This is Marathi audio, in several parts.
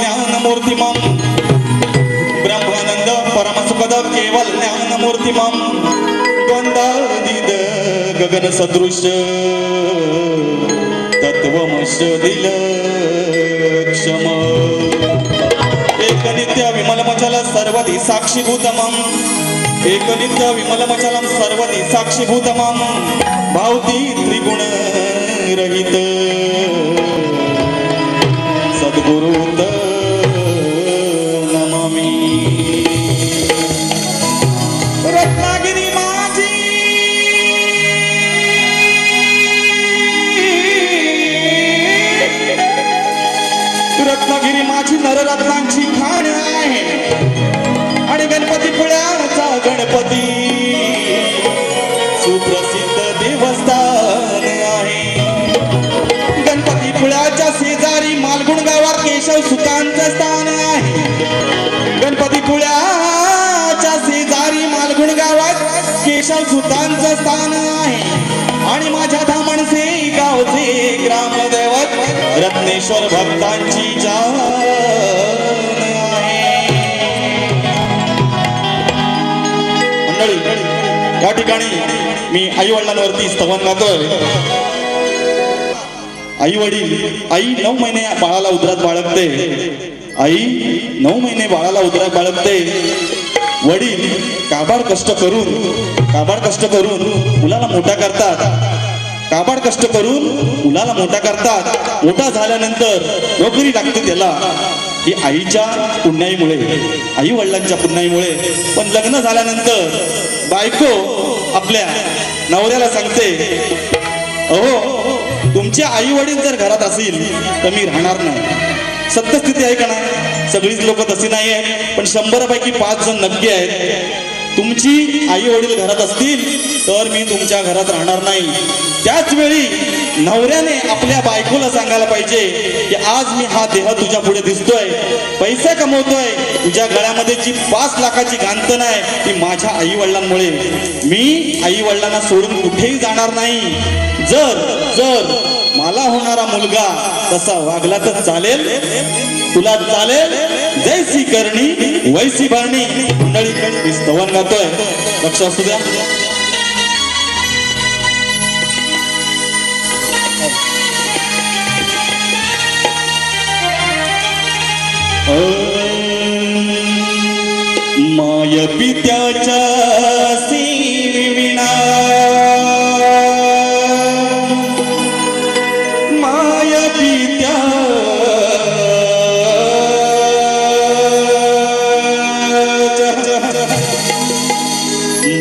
केवल ज्ञानमूर्तिमम ब्रह्मानंद परमसुखदम केवल ज्ञानमूर्तिमम द्वंद्वादिद गगन सदृश तत्वमश दिल क्षम एकनित्य विमलमचल सर्वधी साक्षीभूतमम एकनित्य विमलमचलम सर्वधी साक्षीभूतमम भावती त्रिगुण रहित सद्गुरुत नररत्नांची खाण आहे. आणि गणपती पुळ्याचा गणपती. सुप्रसिद्ध देवस्थान आहे. गणपती पुळ्याच्या शेजारी मालगुण गावात केशव सुतांचं स्थान आहे. गणपती पुळ्याच्या शेजारी मालगुण गावात केशव सुतांचं स्थान आहे. आणि माझ्या धामणसे गावचे ग्रामदैवत रत्नेश्वर भक्तांची जाव ठिकाणी मी आई वडिलांवरती स्तवन गातोय आई वडील आई नऊ महिने बाळाला उदरात बाळगते. आई नऊ महिने बाळाला उदरात बाळगते. वडील काबाड कष्ट करून काबाड कष्ट करून मुलाला मोठा करतात. काबाड कष्ट करून मुलाला मोठा करतात. मोठा झाल्यानंतर नोकरी लागते त्याला. ही आईच्या पुण्याईमुळे आई वडिलांच्या पुण्याईमुळे. पण लग्न झाल्यानंतर बायको आपल्या नवऱ्याला सांगते अहो तुमचे आई वडील जर घरात असेल तर मी राहणार नाही. सत्यस्थिती आहे का नाही? सगळीच लोक तशी नाही आहे पण शंभरापैकी पाच जण नक्की आहेत. तुमची आई वडील घरात असतील तर मी तुमच्या घरात राहणार नाही. त्याच वेळी नवऱ्याने आपल्या बायकोला सांगायला पाहिजे की आज मी हा देह तुझ्या पुढे दिसतोय पैसे कमवतोय तुझ्या गळ्यामध्ये जी पाच लाखाची गांतन आहे ती माझ्या आई वडिलांमुळे मी आई वडिलांना सोडून कुठेही जाणार नाही. जर जर मला होणारा मुलगा तसा वागला तर चालेल. तुला चालेल. जैसी करणी वैसी भरणी. मंडळी मी स्तवन गातोय. लक्ष असू द्या. माय पित्याच्या विना। माय पित्या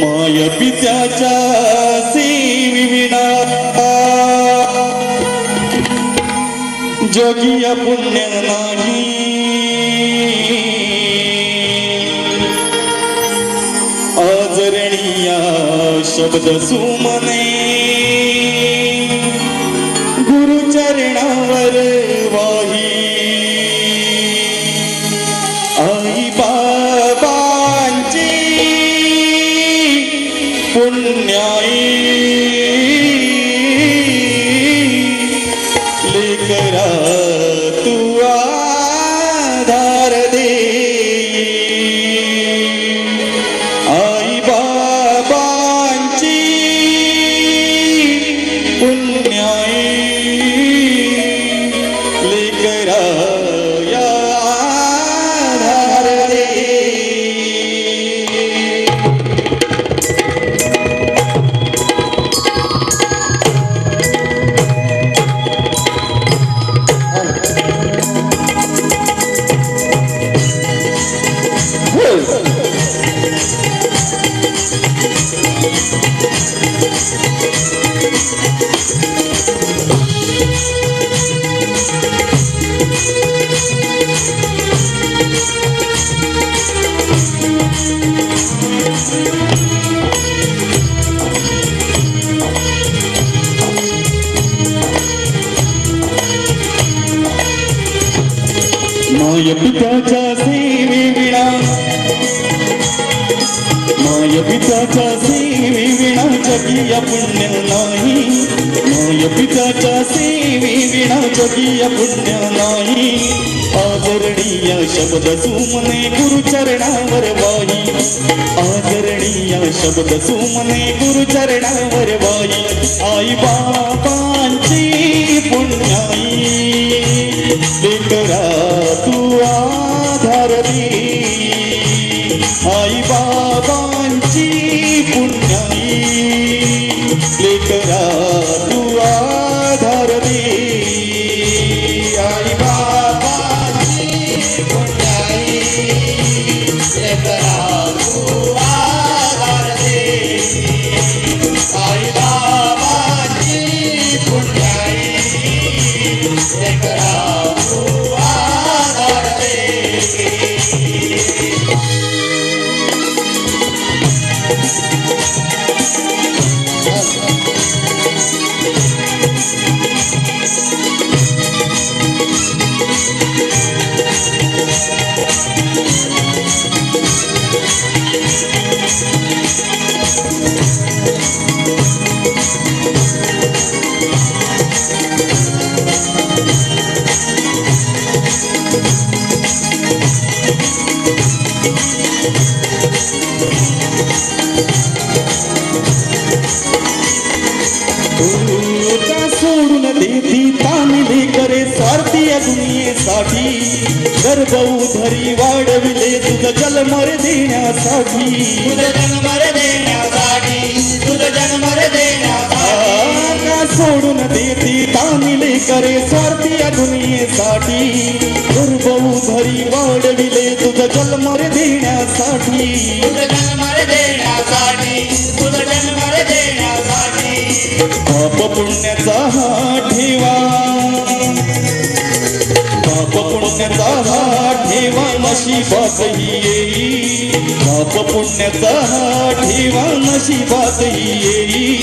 माय पित्याच्या विना। जोगिया पुण्य शब्द सुमने गुरुचरणावर माय पित्याच्या विणा. माय पित्याच्या सेवे विणा. जगीय पुण्य नाही. माय पित्याच्या सेवे विणा. जगीय पुण्य नाही. आदरणीय शब्द सुमने गुरुचरणावर वाही. आदरणीय शब्द सुमने गुरुचरणावर वाही. आई बाबांची आई बाबांची दुनियेसाठी गर्भ उधरी वाढविले तुझं जलमर देण्यासाठी. तुझं जन्मर देण्यासाठी तुझं जन्मर देण्यासाठी. सोडून देती तामिले करे स्वार्थी या दुनियेसाठी. गर्भ उधरी वाढविले तुझं जलमर देण्यासाठी. तुझं जन्मर देण्यासाठी तुझं जन्मर देण्यासाठी. पाप पुण्याचा हा पुण्याचा हा ठेवा नशिबातही येई. पाप पुण्याचा हा ठेवा नशिबातही येई.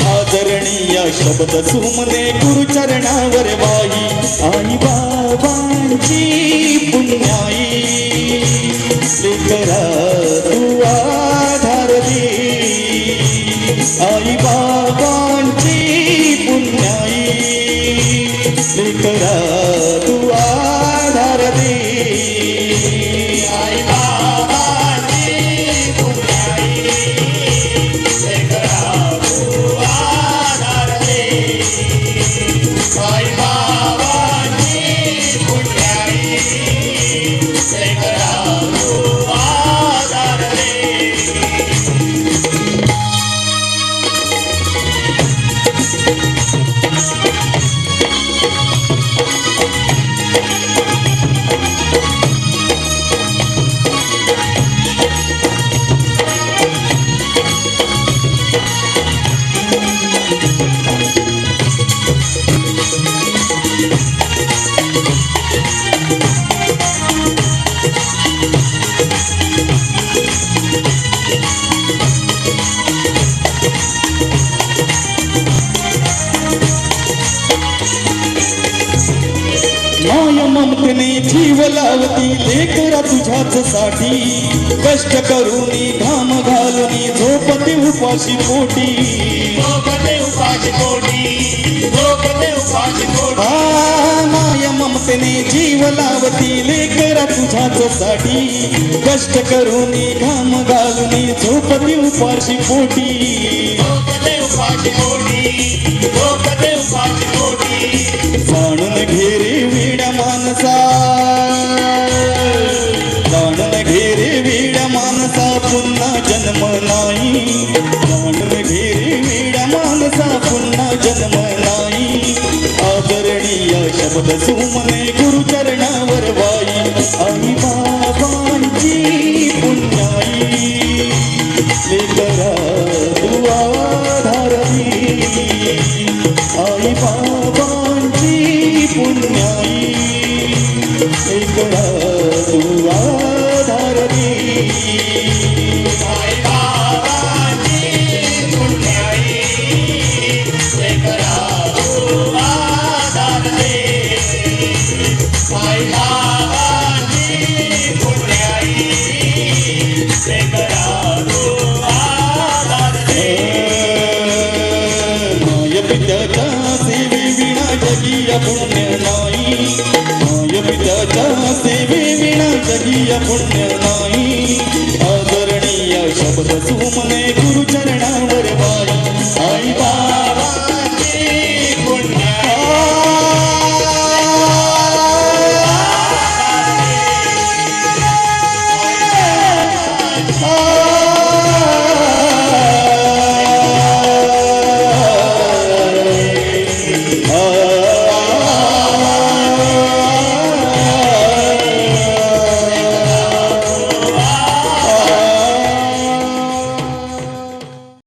आदरणीय शब्द सुमने गुरुचरणावर वाही. आई बाबांची लावती लेकरा तुझ्याच साठी कष्ट करूनी घाम घालूनी झोपते उपाशी पोटी. झोपते उपाशी पोटी झोपते उपाशी पोटी. आ, माय ममतेने जीव लावती लेकरा तुझ्याच साठी कष्ट करूनी घाम घालूनी झोपती उपाशी पोटी. झोपते उपाशी पोटी. आदरणीय शब्द सुमने पुण्य नाही. आदरणीय शब्द सुमने